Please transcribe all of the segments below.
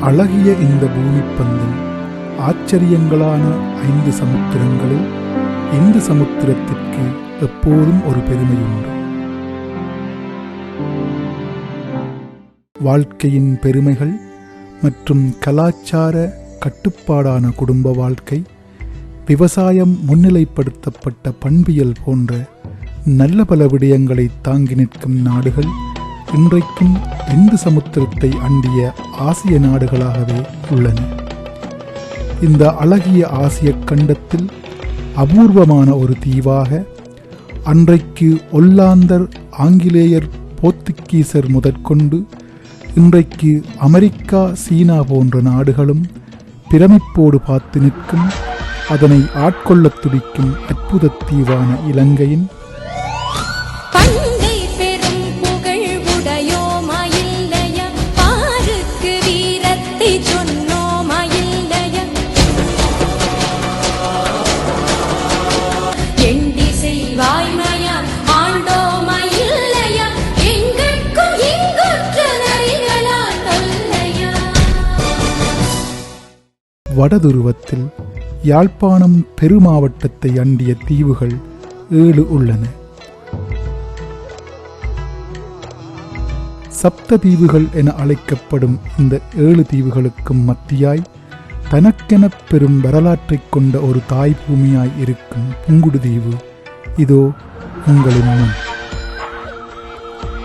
அழகிய இந்த பூமிப்பந்தின் ஆச்சரியங்களான ஐந்து சமுத்திரங்களில் இந்த சமுத்திரத்திற்கு எப்போதும் ஒரு பெருமை உண்டு வாழ்க்கையின் பெருமைகள் மற்றும் கலாச்சார கட்டுப்பாடான குடும்ப வாழ்க்கை விவசாயம் முன்னிலைப்படுத்தப்பட்ட பண்பியல் போன்ற நல்ல பல விடயங்களை தாங்கி நிற்கும் நாடுகள் இன்றைக்கும் இந்து சமுத்திரத்தை அண்டிய ஆசிய நாடுகளாகவே உள்ளன. இந்த அழகிய ஆசிய கண்டத்தில் அபூர்வமான ஒரு தீவாக அன்றைக்கு ஒல்லாந்தர் ஆங்கிலேயர் போர்த்துகீசர் முதற்கொண்டு இன்றைக்கு அமெரிக்கா சீனா போன்ற நாடுகளும் பிரமிப்போடு பார்த்து நிற்கும் அதனை ஆட்கொள்ளத் துடிக்கும் அற்புத தீவான இலங்கையின் வடதுருவத்தில் யாழ்ப்பாணம் பெருமாவட்டத்தை அண்டிய தீவுகள் ஏழு உள்ளன. சப்த தீவுகள் என அழைக்கப்படும் இந்த ஏழு தீவுகளுக்கும் மத்தியாய் தனக்கெனப் பெரும் வரலாற்றைக் கொண்ட ஒரு தாய் பூமியாய் இருக்கும் புங்குடு தீவு. இதோ உங்களின் முன்.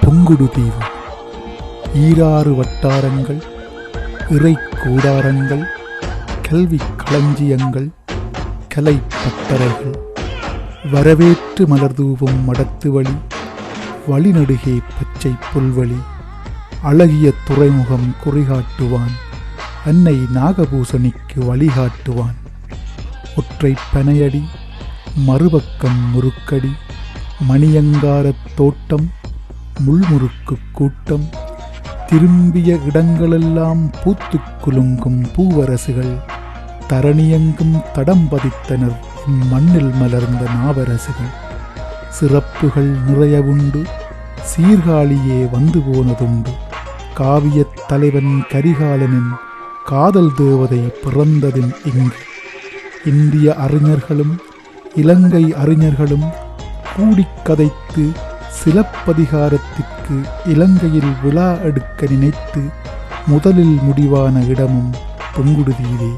புங்குடு தீவு. ஈராறு வட்டாரங்கள் இறை கூடாரங்கள் கல்வி களஞ்சியங்கள் கலை பட்டறைகள் வரவேற்று மலர்தூவும் மடத்து வழி வழிநடுகே பச்சை புல்வழி அழகிய துறைமுகம் குறிகாட்டுவான் அன்னை நாகபூசணிக்கு வழிகாட்டுவான். ஒற்றை பனையடி மறுபக்கம் முறுக்கடி மணியங்காரத் தோட்டம் முள்முறுக்கு கூட்டம் திரும்பிய இடங்களெல்லாம் பூத்து குலுங்கும் பூவரசுகள். தரணியெங்கும் தடம் பதித்தனர் மண்ணில் மலர்ந்த நாவரசுகள். சிறப்புகள் நிறைய உண்டு சீர்காழியே வந்து போனதுண்டு. காவியத் தலைவன் கரிகாலனின் காதல் தேவதை பிறந்ததின் இங்கு. இந்திய அறிஞர்களும் இலங்கை அறிஞர்களும் கூடிக் கதைத்து சிலப்பதிகாரத்திற்கு இலங்கையில் விழா எடுக்க நினைத்து முதலில் முடிவான இடமும் புங்குடுதீவே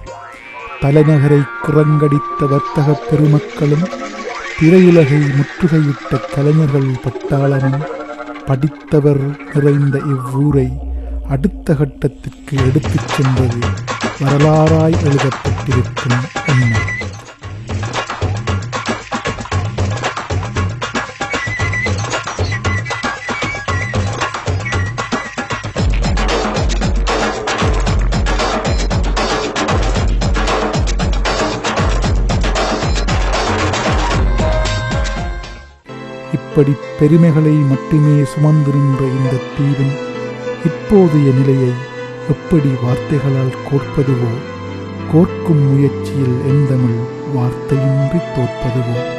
தலைநகரை குரங்கடித்த வர்த்தக பெருமக்களும் திரையுலகை முற்றுகையிட்ட கலைஞர்கள் பட்டாளமும் படித்தவர் நிறைந்த இவ்வூரை அடுத்த கட்டத்திற்கு எடுத்துச் சென்றது வரலாறாய் எழுதப்பட்டிருக்கும் உண்மை இப்படி பெருமைகளை மட்டுமே சுமந்திருந்த இந்த தீவின் இப்போதைய நிலையை எப்படி வார்த்தைகளால் கோர்ப்பதுவோ கோர்க்கும் முயற்சியில் எந்தமிழ் வார்த்தையின்றி தோற்பதுவோ?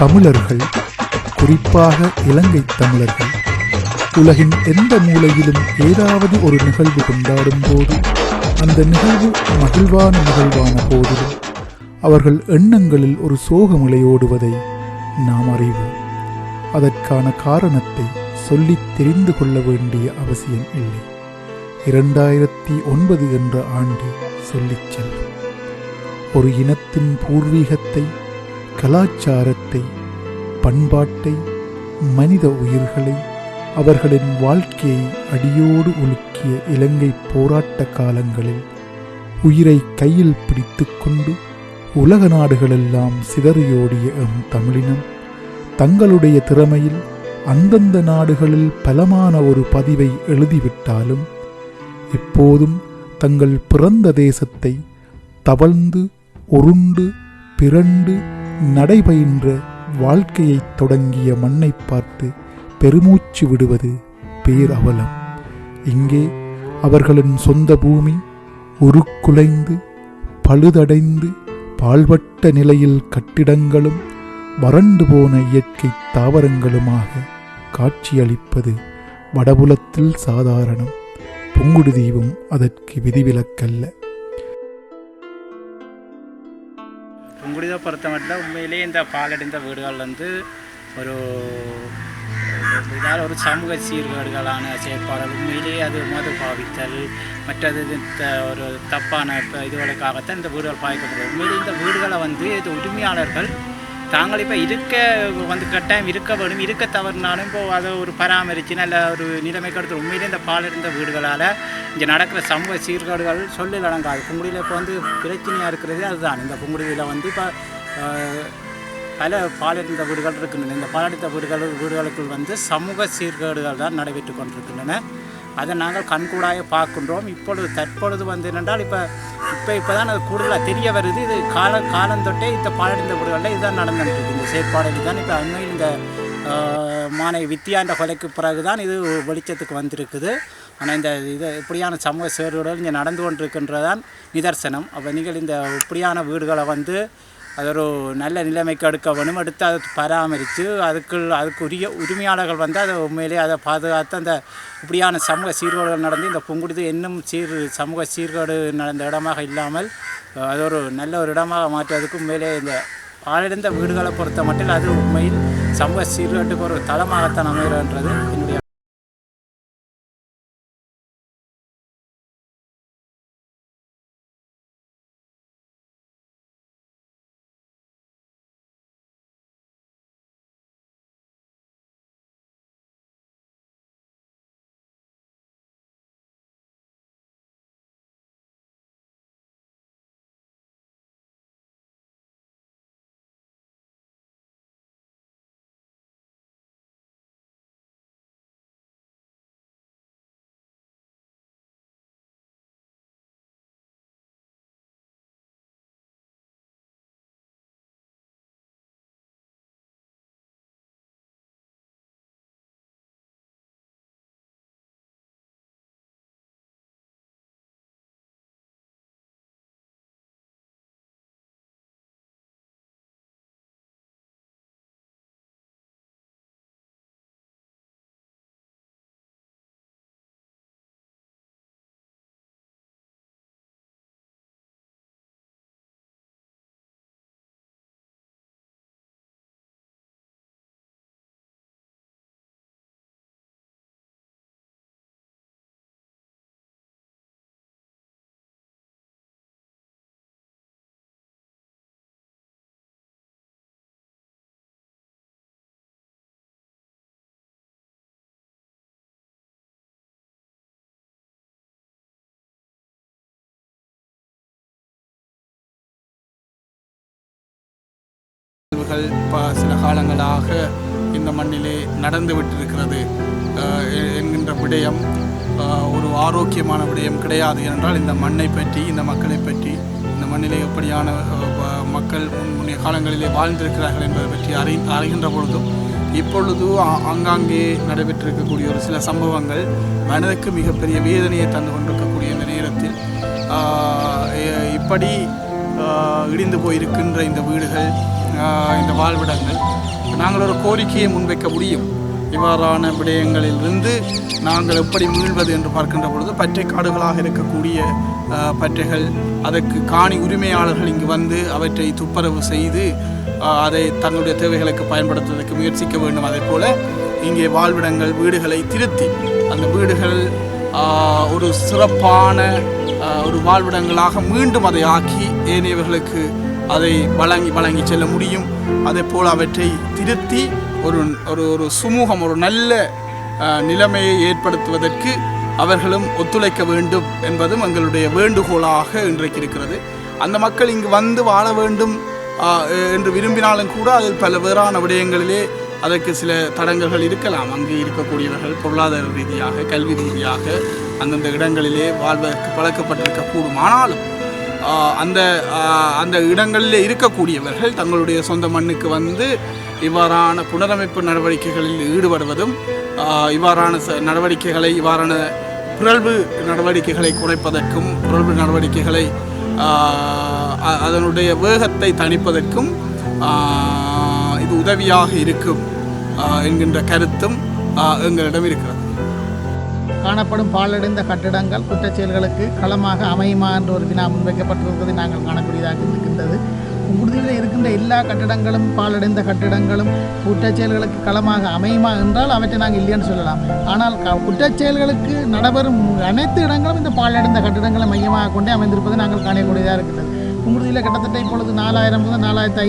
தமிழர்கள் குறிப்பாக இலங்கை தமிழர்கள் உலகின் எந்த மூலையிலும் ஏதாவது ஒரு நிகழ்வு கொண்டாடும் போது அந்த நிகழ்வு மகிழ்வான நிகழ்வான போதிலும் அவர்கள் எண்ணங்களில் ஒரு சோகமுலையோடுவதை நாம் அறிவோம். அதற்கான காரணத்தை சொல்லித் தெரிந்து கொள்ள வேண்டிய அவசியம் இல்லை. இரண்டாயிரத்தி ஒன்பது என்ற ஆண்டு சொல்லிச் செல்லும். ஒரு இனத்தின் பூர்வீகத்தை கலாச்சாரத்தை பண்பாட்டை மனித உயிர்களை அவர்களின் வாழ்க்கையை அடியோடு உலுக்கிய இலங்கை போராட்ட காலங்களில் உயிரை கையில் பிடித்துக்கொண்டு உலக நாடுகளெல்லாம் சிதறியோடிய எம் தமிழினம் தங்களுடைய திறமையில் அந்தந்த நாடுகளில் பலமான ஒரு பதிவை எழுதிவிட்டாலும் இப்போதும் தங்கள் பிறந்த தேசத்தை தவழ்ந்து உருண்டு பிறண்டு நடைபயின்ற வாழ்க்கையைத் தொடங்கிய மண்ணை பார்த்து பெருமூச்சு விடுவது பேரவலம். இங்கே அவர்களின் சொந்த பூமி உருக்குலைந்து பழுதடைந்து பாழ்பட்ட நிலையில் கட்டிடங்களும் வறண்டு போன இயற்கை தாவரங்களுமாக காட்சியளிப்பது வடபுலத்தில் சாதாரணம். புங்குடுதீவும் அதற்கு விதிவிலக்கல்ல. புங்குடிதை பொறுத்த மட்டும் உண்மையிலேயே இந்த பாலடைந்த வீடுகள் வந்து ஒரு இதால் ஒரு சமூக சீர்கேடுகளான செயற்பாடுகள் உண்மையிலேயே அது மது பாவித்தல் மற்றது இந்த ஒரு தப்பான இப்போ இதுகளுக்காகத்தான் இந்த வீடுகள் பாதிக்கப்படுது உண்மையிலேயே இந்த வீடுகளை வந்து இது உரிமையாளர்கள் தாங்கள் இப்போ இருக்க வந்து கட்டாயம் இருக்க வேணும் இருக்க தவறினாலும் இப்போ அதை ஒரு பராமரித்து நல்ல ஒரு நிலைமை கடுத்து உண்மையிலே இந்த பாலடைந்த வீடுகளால் இங்கே நடக்கிற சமூக சீர்கேடுகள் சொல்லி அடங்காது. புங்குடியில் இப்போ வந்து பிரச்சனையாக இருக்கிறது அதுதான். இந்த புங்குடியில் வந்து இப்போ பல பாலடைந்த வீடுகள் இருக்கின்றன. இந்த பாலடைந்த வீடுகள் வீடுகளுக்குள் வந்து சமூக சீர்கேடுகள் தான் நடைபெற்று கொண்டிருக்கின்றன. அதை நாங்கள் கண்கூடாக பார்க்கின்றோம். இப்பொழுது தற்பொழுது வந்து என்னென்றால் இப்போ இப்போ இப்போ தான் அது கூடுதலாக தெரிய வருது. இது கால காலந்தொட்டே இந்த பாலடைந்த வீடுகளில் இதுதான் நடந்துட்டுருக்கு இந்த செயற்பாடுகள் தான் இப்போ அண்மையில் இந்த மாணவி வித்தியாண்ட கொலைக்கு பிறகு தான் இது வெளிச்சத்துக்கு வந்திருக்குது. ஆனால் இந்த இது இப்படியான சமூக சேறுகள் இங்கே நடந்து கொண்டிருக்கின்றதான் நிதர்சனம். அப்போ நீங்கள் இந்த இப்படியான வீடுகளை வந்து அது ஒரு நல்ல நிலைமைக்கு எடுக்க வேணும். எடுத்து அதை பராமரித்து அதுக்குள் அதுக்கு உரிய உரிமையாளர்கள் வந்து அதை உண்மையிலேயே அதை பாதுகாத்து அந்த இப்படியான சமூக சீர்கேடுகள் நடந்து இந்த புங்குடுது இன்னும் சீர் சமூக சீர்கேடு நடந்த இடமாக இல்லாமல் அது ஒரு நல்ல ஒரு இடமாக மாற்றுவதற்கு உண்மையிலே இந்த பாழடைந்த வீடுகளை பொறுத்த மட்டும் அது உண்மையில் சமூக சீர்கேட்டுக்கு ஒரு தளமாகத்தான் அமைகிறன்றது. என்னுடைய நிகழ்வுகள் ப- சில காலங்களாக இந்த மண்ணிலே நடந்து விட்டிருக்கிறது. எ- என்கின்ற விடயம் ஒரு ஆரோக்கியமான விடயம் கிடையாது என்றால் இந்த மண்ணை பற்றி இந்த மக்களை பற்றி இந்த மண்ணிலே எப்படியான மக்கள் முன்னைய காலங்களிலே வாழ்ந்திருக்கிறார்கள் என்பதை பற்றி அறி அறிகின்ற பொழுதும் இப்பொழுது ஆ- ஆங்காங்கே நடைபெற்றிருக்கக்கூடிய ஒரு சில சம்பவங்கள் மனதுக்கு மிகப்பெரிய வேதனையை தந்து கொண்டிருக்கக்கூடிய இந்த நேரத்தில் இப்படி இடிந்து போயிருக்கின்ற இந்த வீடுகள் இந்த வாழ்விடங்கள். நாங்கள் ஒரு கோரிக்கையை முன்வைக்க முடியும். இவ்வாறான விடயங்களிலிருந்து நாங்கள் எப்படி மீள்வது என்று பார்க்கின்ற பொழுது பற்றை காடுகளாக இருக்கக்கூடிய பற்றைகள் அதற்கு காணி உரிமையாளர்கள் இங்கு வந்து அவற்றை துப்புரவு செய்து அதை தங்களுடைய தேவைகளுக்கு பயன்படுத்துவதற்கு முயற்சிக்க வேண்டும். அதே போல் இங்கே வாழ்விடங்கள் வீடுகளை திருத்தி அந்த வீடுகள் ஒரு சிறப்பான ஒரு வாழ்விடங்களாக மீண்டும் அதை ஆக்கி ஏனையவர்களுக்கு அதை வழங்கி வழங்கி செல்ல முடியும். அதே போல் அவற்றை திருத்தி ஒரு ஒரு ஒரு சுமூகம் ஒரு நல்ல நிலைமையை ஏற்படுத்துவதற்கு அவர்களும் ஒத்துழைக்க வேண்டும் என்பதும் எங்களுடைய வேண்டுகோளாக இன்றைக்கு இருக்கிறது. அந்த மக்கள் இங்கு வந்து வாழ வேண்டும் என்று விரும்பினாலும் கூட அதில் பல வேறான விடயங்களிலே அதற்கு சில தடங்கல்கள் இருக்கலாம். அங்கு இருக்கக்கூடியவர்கள் பொருளாதார ரீதியாக கல்வி ரீதியாக அந்தந்த இடங்களிலே வாழ்வதற்கு பழக்கப்பட்டிருக்கக்கூடும் ஆனாலும் அந்த அந்த இடங்களிலே இருக்கக்கூடியவர்கள் தங்களுடைய சொந்த மண்ணுக்கு வந்து இவ்வாறான புனரமைப்பு நடவடிக்கைகளில் ஈடுபடுவதும் இவ்வாறான ச- நடவடிக்கைகளை இவ்வாறான பிறழ்வு நடவடிக்கைகளை குறைப்பதற்கும் பிறழ்வு நடவடிக்கைகளை அதனுடைய வேகத்தை தணிப்பதற்கும் இது உதவியாக இருக்கும். என்கின்ற கருத்தும் எங்களிடம் இருக்கிறது. காணப்படும் பாலடைந்த கட்டிடங்கள் குற்றச் செயல்களுக்கு களமாக அமையுமா என்ற ஒரு வினா முன்வைக்கப்பட்டிருப்பதை நாங்கள் காணக்கூடியதாக இருக்கின்றது. உறுதியில் இருக்கின்ற எல்லா கட்டிடங்களும் பாலடைந்த கட்டிடங்களும் குற்றச்செயல்களுக்கு களமாக அமையுமா என்றால் அவற்றை நாங்கள் இல்லைன்னு சொல்லலாம். ஆனால் குற்றச்செயல்களுக்கு குற்றச் செயல்களுக்கு நடைபெறும் அனைத்து இடங்களும் இந்த பாலடைந்த கட்டிடங்களை மையமாக கொண்டே அமைந்திருப்பதை நாங்கள் காணக்கூடியதாக இருக்கின்றது. உறுதியில் கிட்டத்தட்ட இப்பொழுது நாலாயிரம் முதல் நாலாயிரத்தி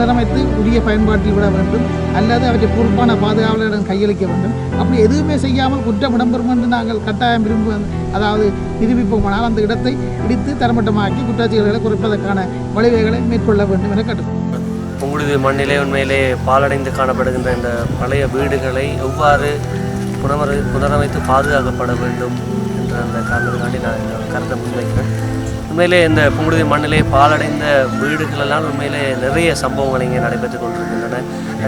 புனரமைத்து உரிய பயன்பாட்டில் விட வேண்டும். அல்லது அவற்றை பொறுப்பான பாதுகாவலரிடம் கையளிக்க வேண்டும். அப்படி எதுவுமே செய்யாமல் குற்றம் இடம்பெறும் என்று நாங்கள் கட்டாயம் விரும்ப அதாவது நிரூபிப்போமானால் அந்த இடத்தை இடித்து தரமட்டமாக்கி குற்றச்செயல்களை குறைப்பதற்கான வழிவகைகளை மேற்கொள்ள வேண்டும் என கேட்டுக்கொள்கிறேன் புங்குடுதி மண்ணிலே உண்மையிலே பாலடைந்து காணப்படுகின்ற இந்த பழைய வீடுகளை எவ்வாறு புனமர புனரமைத்து பாதுகாக்கப்பட வேண்டும் என்ற அந்த காரணத்துக்காண்டி நான் இந்த கருத்தை முன்வைக்கிறேன். உண்மையிலே இந்த புங்குடுதி மண்ணிலே பாலடைந்த வீடுகளெல்லாம் உண்மையிலே நிறைய சம்பவங்கள் இங்கே நடைபெற்று கொண்டிருக்கின்றன.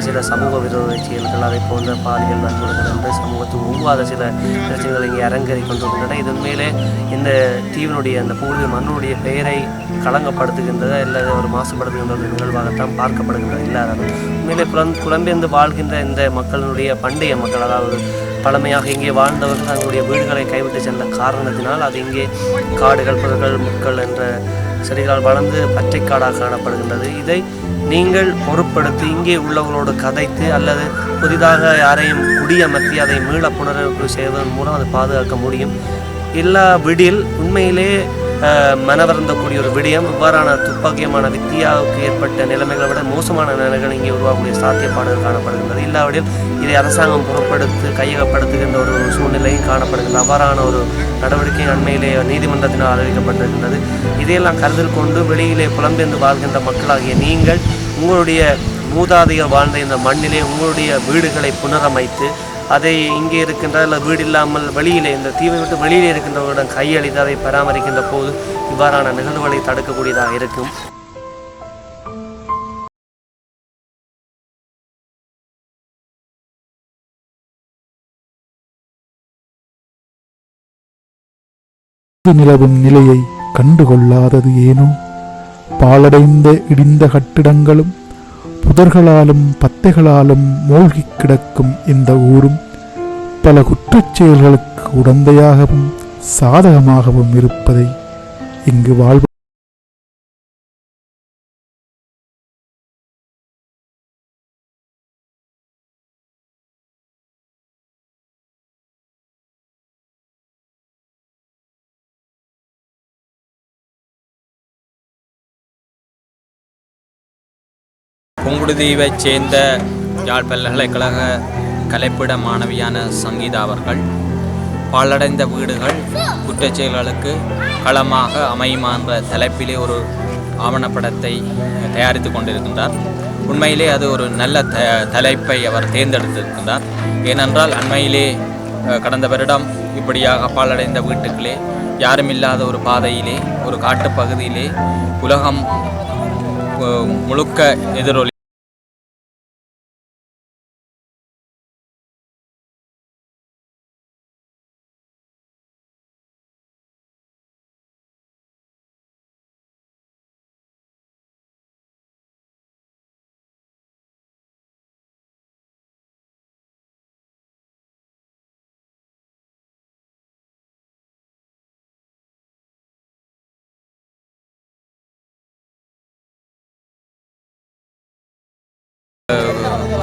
சில சமூக விரோத செயல்கள் அதை போன்ற பாலியல் வன்முறைகள் என்று சமூகத்துக்கு ஒவ்வாத சில பிரச்சனைகள் இங்கே அரங்கேறி கொண்டிருக்கின்றன. இது உண்மையிலே இந்த தீவினுடைய அந்த புங்குடுதி மண்ணுடைய பெயரை களங்கப்படுத்துகின்றதா இல்லை ஒரு மாசுபடுத்துகின்ற ஒரு நிகழ்வாகத்தான் பார்க்கப்படுகின்றது? இல்லாதது உண்மையிலே புலம் புலம்பெயர்ந்து வாழ்கின்ற இந்த மக்களினுடைய பண்டைய மக்கள் அதாவது பழமையாக இங்கே வாழ்ந்தவர்கள் தங்களுடைய வீடுகளை கைவிட்டு சென்ற காரணத்தினால் அது இங்கே காடுகள் புதர்கள் முட்கள் என்ற செடிகளால் வளர்ந்து பச்சைக்காடாக காணப்படுகின்றது. இதை நீங்கள் பொருட்படுத்தி இங்கே உள்ளவர்களோடு கதைத்து அல்லது புதிதாக யாரையும் குடியமர்த்தி அதை மீள புனரமைப்பு செய்வதன் மூலம் அதை பாதுகாக்க முடியும். எல்லா விடில் உண்மையிலே மனவருந்தக்கூடிய ஒரு விடயம். இவ்வாறான துப்பாக்கியமான வித்தியாவுக்கு ஏற்பட்ட நிலைமைகளை விட மோசமான நிலைகள் இங்கே உருவாகக்கூடிய சாத்தியப்பாடுகள் காணப்படுகின்றது இல்லாவிடில் இதை அரசாங்கம் புறப்படுத்து கையகப்படுத்துகின்ற ஒரு சூழ்நிலையும் காணப்படுகின்றது அவ்வாறான ஒரு நடவடிக்கை அண்மையிலே நீதிமன்றத்தினால் அறிவிக்கப்பட்டிருக்கின்றது. இதையெல்லாம் கருத்தில் கொண்டு வெளியிலே புலம்பெயர்ந்து வாழ்கின்ற மக்களாகிய நீங்கள் உங்களுடைய மூதாதையர் வாழ்ந்த இந்த மண்ணிலே உங்களுடைய வீடுகளை புனரமைத்து அதை இங்கே இருக்கின்ற இல்லை வீடு இல்லாமல் வெளியிலே இந்த தீவை விட்டு வெளியிலே இருக்கின்றவர்களிடம் கையளித்து அதை பராமரிக்கின்ற போது இவ்வாறான நிகழ்வுகளை தடுக்கக்கூடியதாக இருக்கும். நிலவும் நிலையை கண்டுகொள்ளாதது ஏனோ பாலடைந்த இடிந்த கட்டிடங்களும் புதர்களாலும் பத்தைகளாலும் மூழ்கி கிடக்கும் இந்த ஊரும் பல குற்றச் செயல்களுக்கு உடந்தையாகவும் சாதகமாகவும் இருப்பதை இங்கு வாழ்வு புங்குடுதீவைச் சேர்ந்த யாழ் பல்கலைக்கழக கலைப்பிட மாணவியான சங்கீதா அவர்கள் பாலடைந்த வீடுகள் குற்றச்செயல்களுக்கு களமாக அமையுமா என்ற தலைப்பிலே ஒரு ஆவணப்படத்தை தயாரித்து கொண்டிருக்கின்றார். உண்மையிலே அது ஒரு நல்ல த தலைப்பை அவர் தேர்ந்தெடுத்திருக்கின்றார். ஏனென்றால் அண்மையிலே கடந்த வருடம் இப்படியாக பாலடைந்த வீட்டுக்களே யாருமில்லாத ஒரு பாதையிலே ஒரு காட்டுப்பகுதியிலே உலகம் முழுக்க எதிரொலி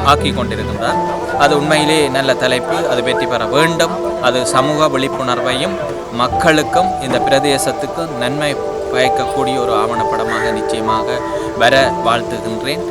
ஆக்கி கொண்டிருக்கின்றார் அது உண்மையிலே நல்ல தலைப்பு. அது வெற்றி பெற வேண்டும். அது சமூக விழிப்புணர்வையும் மக்களுக்கும் இந்த பிரதேசத்துக்கும் நன்மை பயக்கக்கூடிய ஒரு ஆவணப்படமாக நிச்சயமாக வர வாழ்த்துகின்றேன்.